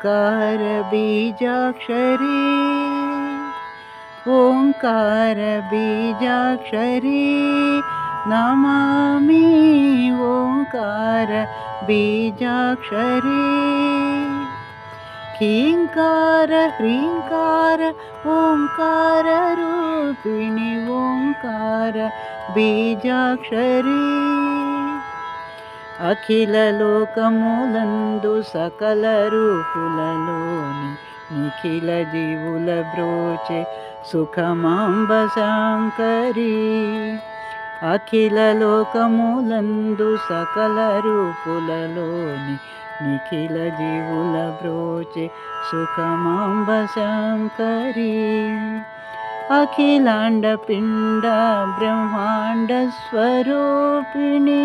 ओङ्कार बीजाक्षरी। ओङ्कार बीजाक्षरी नमामि ओङ्कार बीजाक्षरी। ह्रीङ्कार ह्रीङ्कार ओङ्काररूपिणि ओङ्कार बीजाक्षरी అఖిల లోకములందు సకల రూపులలోని నిఖిల జీవుల బ్రోచే సుఖమాంబ శాంకరీ అఖిల లోకములందు సకల రూపులలోని నిఖిల జీవుల బ్రోచే సుఖమాంబ శాంకరీ అఖిలాండ పిండ బ్రహ్మాండ స్వరూపిణి.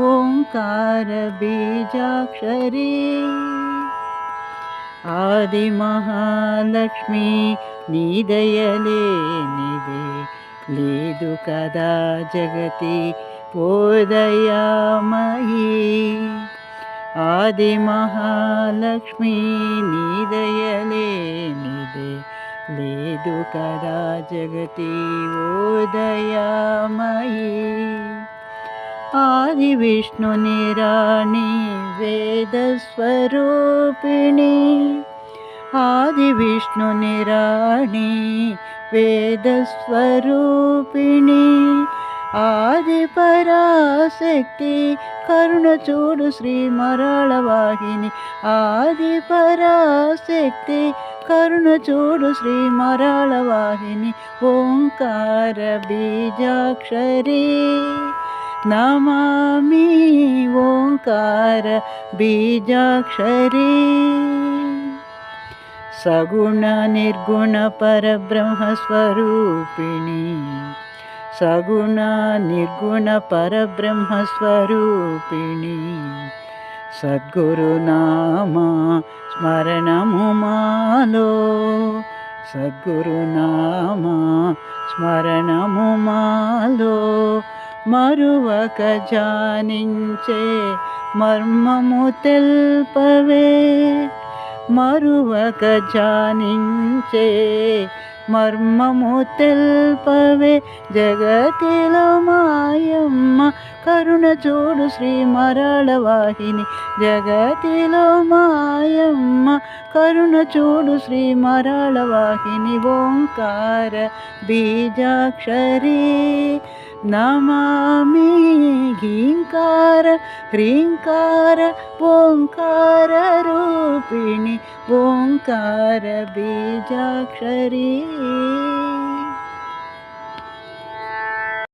ओङ्कारबीजाक्षरे आदिमहालक्ष्मी निदयले निदे लेदु कदा जगति ओदयामयी आदिमहालक्ष्मी निदयले निदे लेदु कदा जगति ओदयामयी आदिविष्णुनिराणि वेदस्वरूपिणि। आदिविष्णुनिराणि वेदस्वरूपिणि। आदिपराशक्ति करुणचूडु श्रीमरळवाहिनि। आदिपराशक्ति करुणचूडु श्रीमराळ वाहिनी ओङ्कार बीजाक्षरी। नमामि ओङ्कार बीजाक्षरे। सगुण निर्गुण सद्गुरुनामा स्मरणमुमालो। सद्गुरुनामा स्मरणमुमालो। सद्गुरुनाम మరువక జానించే మర్మము తెల్పవే. మరువక జానించే మర్మము తెల్పవే జగతిలో మాయమ్మ. కరుణ చూడు శ్రీ మరళ వాహిని. జగతిలో మాయమ్మ. కరుణ చూడు శ్రీ మరళ వాహిని. ఓంకార బీజాక్షరీ నమామి. ीङ्कार ह्रीङ्कार ओङ्काररूपिणि ओङ्कार बीजाक्षरी